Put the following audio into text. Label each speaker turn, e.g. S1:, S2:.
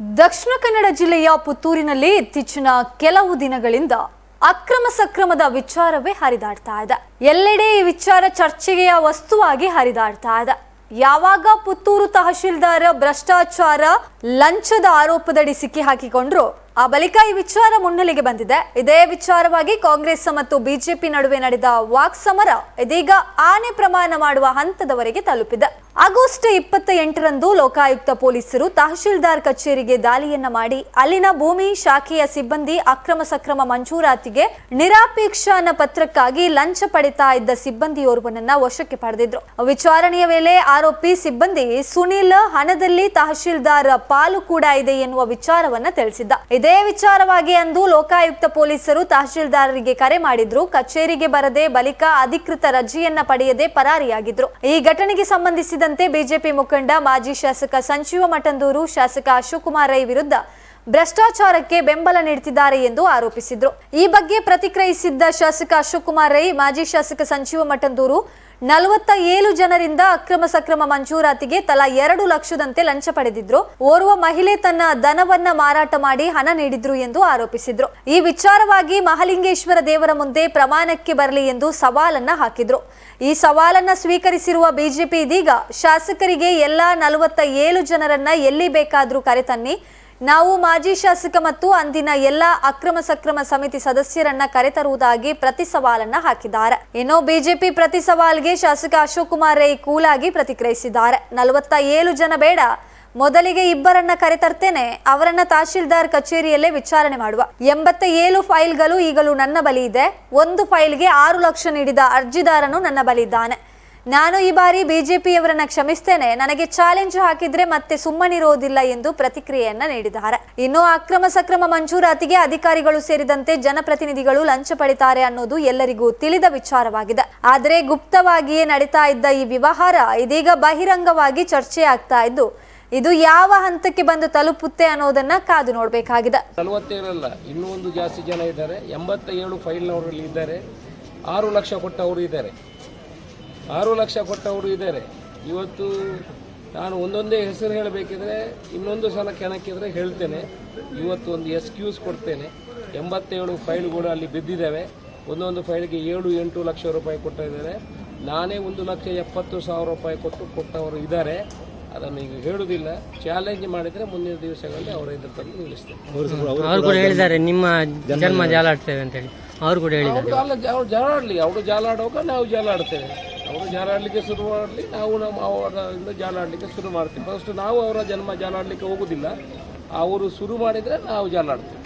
S1: ದಕ್ಷಿಣ ಕನ್ನಡ ಜಿಲ್ಲೆಯ ಪುತ್ತೂರಿನಲ್ಲಿ ಇತ್ತೀಚಿನ ಕೆಲವು ದಿನಗಳಿಂದ ಅಕ್ರಮ ಸಕ್ರಮದ ವಿಚಾರವೇ ಹರಿದಾಡ್ತಾ ಇದೆ. ಎಲ್ಲೆಡೆ ಈ ವಿಚಾರ ಚರ್ಚೆಗೆಯ ವಸ್ತುವಾಗಿ ಹರಿದಾಡ್ತಾ ಇದೆ. ಯಾವಾಗ ಪುತ್ತೂರು ತಹಶೀಲ್ದಾರ್ ಭ್ರಷ್ಟಾಚಾರ ಲಂಚದ ಆರೋಪದಡಿ ಸಿಕ್ಕಿ ಹಾಕಿಕೊಂಡ್ರು, ಆ ಬಳಿಕ ಈ ವಿಚಾರ ಮುನ್ನೆಲೆಗೆ ಬಂದಿದೆ. ಇದೇ ವಿಚಾರವಾಗಿ ಕಾಂಗ್ರೆಸ್ ಮತ್ತು ಬಿಜೆಪಿ ನಡುವೆ ನಡೆದ ವಾಕ್ಸಮರ ಇದೀಗ ಆನೆ ಪ್ರಮಾಣ ಮಾಡುವ ಹಂತದವರೆಗೆ ತಲುಪಿದೆ. ಆಗಸ್ಟ್ ಇಪ್ಪತ್ತ ಎಂಟರಂದು ಲೋಕಾಯುಕ್ತ ಪೊಲೀಸರು ತಹಶೀಲ್ದಾರ್ ಕಚೇರಿಗೆ ದಾಳಿಯನ್ನ ಮಾಡಿ ಅಲ್ಲಿನ ಭೂಮಿ ಶಾಖೆಯ ಸಿಬ್ಬಂದಿ ಅಕ್ರಮ ಸಕ್ರಮ ಮಂಜೂರಾತಿಗೆ ನಿರಾಪೇಕ್ಷಾನ ಪತ್ರಕ್ಕಾಗಿ ಲಂಚ ಪಡಿತಾ ಇದ್ದ ಸಿಬ್ಬಂದಿಯೋರ್ವನನ್ನ ವಶಕ್ಕೆ ಪಡೆದಿದ್ರು. ವಿಚಾರಣೆಯ ವೇಳೆ ಆರೋಪಿ ಸಿಬ್ಬಂದಿ ಸುನಿಲ್ ಹಣದಲ್ಲಿ ತಹಶೀಲ್ದಾರ್ ಪಾಲು ಕೂಡ ಇದೆ ಎನ್ನುವ ವಿಚಾರವನ್ನ ತಿಳಿಸಿದ್ದ. ಇದೇ ವಿಚಾರವಾಗಿ ಅಂದು ಲೋಕಾಯುಕ್ತ ಪೊಲೀಸರು ತಹಶೀಲ್ದಾರರಿಗೆ ಕರೆ ಮಾಡಿದ್ರು. ಕಚೇರಿಗೆ ಬರದೆ ಬಳಿಕ ಅಧಿಕೃತ ರಜೆಯನ್ನ ಪಡೆಯದೆ ಪರಾರಿಯಾಗಿದ್ರು. ಈ ಘಟನೆಗೆ ಸಂಬಂಧಿಸಿದಂತೆ ಬಿಜೆಪಿ ಮುಖಂಡ ಮಾಜಿ ಶಾಸಕ ಸಂಜೀವ ಮಠಂದೂರು ಶಾಸಕ ಅಶೋಕ್ ಕುಮಾರ್ ರೈ ವಿರುದ್ಧ ಭ್ರಷ್ಟಾಚಾರಕ್ಕೆ ಬೆಂಬಲ ನೀಡುತ್ತಿದ್ದಾರೆ ಎಂದು ಆರೋಪಿಸಿದ್ರು. ಈ ಬಗ್ಗೆ ಪ್ರತಿಕ್ರಿಯಿಸಿದ್ದ ಶಾಸಕ ಅಶೋಕ್ ಕುಮಾರ್ ರೈ, ಮಾಜಿ ಶಾಸಕ ಸಂಜೀವ ಮಠಂದೂರು ನಲವತ್ತ ಏಳು ಜನರಿಂದ ಅಕ್ರಮ ಸಕ್ರಮ ಮಂಜೂರಾತಿಗೆ ತಲಾ ಎರಡು ಲಕ್ಷದಂತೆ ಲಂಚ ಪಡೆದಿದ್ರು. ಓರ್ವ ಮಹಿಳೆ ತನ್ನ ದನವನ್ನ ಮಾರಾಟ ಮಾಡಿ ಹಣ ನೀಡಿದ್ರು ಎಂದು ಆರೋಪಿಸಿದ್ರು. ಈ ವಿಚಾರವಾಗಿ ಮಹಾಲಿಂಗೇಶ್ವರ ದೇವರ ಮುಂದೆ ಪ್ರಮಾಣಕ್ಕೆ ಬರಲಿ ಎಂದು ಸವಾಲನ್ನ ಹಾಕಿದ್ರು. ಈ ಸವಾಲನ್ನ ಸ್ವೀಕರಿಸಿರುವ ಬಿಜೆಪಿ ಇದೀಗ ಶಾಸಕರಿಗೆ ಎಲ್ಲಾ ನಲವತ್ತ ಏಳು ಜನರನ್ನ ಎಲ್ಲಿ ಬೇಕಾದ್ರೂ ಕರೆತನ್ನಿ ನಾವು ಮಾಜಿ ಶಾಸಕ ಮತ್ತು ಅಂದಿನ ಎಲ್ಲ ಅಕ್ರಮ ಸಕ್ರಮ ಸಮಿತಿ ಸದಸ್ಯರನ್ನ ಕರೆತರುವುದಾಗಿ ಪ್ರತಿ ಸವಾಲನ್ನ ಹಾಕಿದ್ದಾರೆ. ಇನ್ನು ಬಿಜೆಪಿ ಪ್ರತಿ ಸವಾಲ್ಗೆ ಶಾಸಕ ಅಶೋಕ್ ಕುಮಾರ್ ರೈ ಕೂಲಾಗಿ ಪ್ರತಿಕ್ರಿಯಿಸಿದ್ದಾರೆ. ನಲವತ್ತ ಏಳು ಜನ ಬೇಡ, ಮೊದಲಿಗೆ ಇಬ್ಬರನ್ನ ಕರೆತರ್ತೇನೆ, ಅವರನ್ನ ತಹಶೀಲ್ದಾರ್ ಕಚೇರಿಯಲ್ಲೇ ವಿಚಾರಣೆ ಮಾಡುವ. ಎಂಬತ್ತ ಏಳು ಫೈಲ್ಗಳು ಈಗಲೂ ನನ್ನ ಬಳಿ ಇದೆ. ಒಂದು ಫೈಲ್ಗೆ ಆರು ಲಕ್ಷ ನೀಡಿದ ಅರ್ಜಿದಾರನು ನನ್ನ ಬಳಿ ಇದ್ದಾನೆ ನಾನು ಈ ಬಾರಿ ಬಿಜೆಪಿಯವರನ್ನ ಕ್ಷಮಿಸ್ತೇನೆ. ನನಗೆ ಚಾಲೆಂಜ್ ಹಾಕಿದ್ರೆ ಮತ್ತೆ ಸುಮ್ಮನಿರೋದಿಲ್ಲ ಎಂದು ಪ್ರತಿಕ್ರಿಯೆಯನ್ನ ನೀಡಿದ್ದಾರೆ. ಇನ್ನು ಅಕ್ರಮ ಸಕ್ರಮ ಮಂಜೂರಾತಿಗೆ ಅಧಿಕಾರಿಗಳು ಸೇರಿದಂತೆ ಜನಪ್ರತಿನಿಧಿಗಳು ಲಂಚ ಪಡಿತಾರೆ ಅನ್ನೋದು ಎಲ್ಲರಿಗೂ ತಿಳಿದ ವಿಚಾರವಾಗಿದೆ. ಆದರೆ ಗುಪ್ತವಾಗಿಯೇ ನಡೀತಾ ಇದ್ದ ಈ ವ್ಯವಹಾರ ಇದೀಗ ಬಹಿರಂಗವಾಗಿ ಚರ್ಚೆ ಆಗ್ತಾ ಇದ್ದು, ಇದು ಯಾವ ಹಂತಕ್ಕೆ ಬಂದು ತಲುಪುತ್ತೆ ಅನ್ನೋದನ್ನ ಕಾದು ನೋಡಬೇಕಾಗಿದೆ.
S2: ಇನ್ನೂ ಒಂದು ಜಾಸ್ತಿ ಜನ ಇದ್ದಾರೆ. ಫೈಲ್ನವರಲ್ಲಿ ಇದ್ದಾರೆ. ಆರು ಲಕ್ಷ ಕೊಟ್ಟವರು ಇದ್ದಾರೆ. ಆರು ಲಕ್ಷ ಕೊಟ್ಟವರು ಇದ್ದಾರೆ. ಇವತ್ತು ನಾನು ಒಂದೊಂದೇ ಹೆಸರು ಹೇಳಬೇಕಿದ್ರೆ ಇನ್ನೊಂದು ಸಲ ಕೆಣಕಿದ್ರೆ ಹೇಳ್ತೇನೆ. ಇವತ್ತು ಒಂದು ಎಸ್ಕ್ಯೂಸ್ ಕೊಡ್ತೇನೆ. ಎಂಬತ್ತೇಳು ಫೈಲ್ಗಳು ಅಲ್ಲಿ ಬಿದ್ದಿದ್ದಾವೆ. ಒಂದೊಂದು ಫೈಲ್ಗೆ ಏಳು ಎಂಟು ಲಕ್ಷ ರೂಪಾಯಿ ಕೊಟ್ಟಿದ್ದಾರೆ ನಾನೇ ಒಂದು ಲಕ್ಷ ಎಪ್ಪತ್ತು ಸಾವಿರ ರೂಪಾಯಿ ಕೊಟ್ಟು ಕೊಟ್ಟವರು ಇದ್ದಾರೆ. ಅದನ್ನು ಈಗ ಹೇಳುವುದಿಲ್ಲ. ಚಾಲೆಂಜ್ ಮಾಡಿದರೆ ಮುಂದಿನ ದಿವಸಗಳಲ್ಲಿ ಅವರ ಇದ್ರ ತಂದು ನಿಲ್ಲಿಸ್ತೇನೆ.
S3: ಅವ್ರು ಕೂಡ ಹೇಳಿದ್ದಾರೆ ನಿಮ್ಮ ಜನ್ಮ ಜಾಲಾಡ್ತೇವೆ ಅಂತ ಹೇಳಿ ಅವ್ರು ಕೂಡ ಹೇಳಿದ್ದಾರೆ.
S2: ಅವರು ಅಲ್ಲ ಅವ್ರು ಜಾಲಾಡಲಿ. ಅವರು ಜಾಲಾಡುವಾಗ ನಾವು ಜಾಲಾಡ್ತೇವೆ. ಅವರು ಜಾಲಾಡಲಿಕ್ಕೆ ಶುರು ಮಾಡಲಿ, ನಾವು ನಮ್ಮ ಅವರಿಂದ ಜಾಲಾಡಲಿಕ್ಕೆ ಶುರು ಮಾಡ್ತೀವಿ. ಫಸ್ಟ್ ನಾವು ಅವರ ಜನ್ಮ ಜಾಲಾಡಲಿಕ್ಕೆ ಹೋಗುದಿಲ್ಲ. ಅವರು ಶುರು ಮಾಡಿದರೆ ನಾವು ಜಾಲಾಡ್ತೇವೆ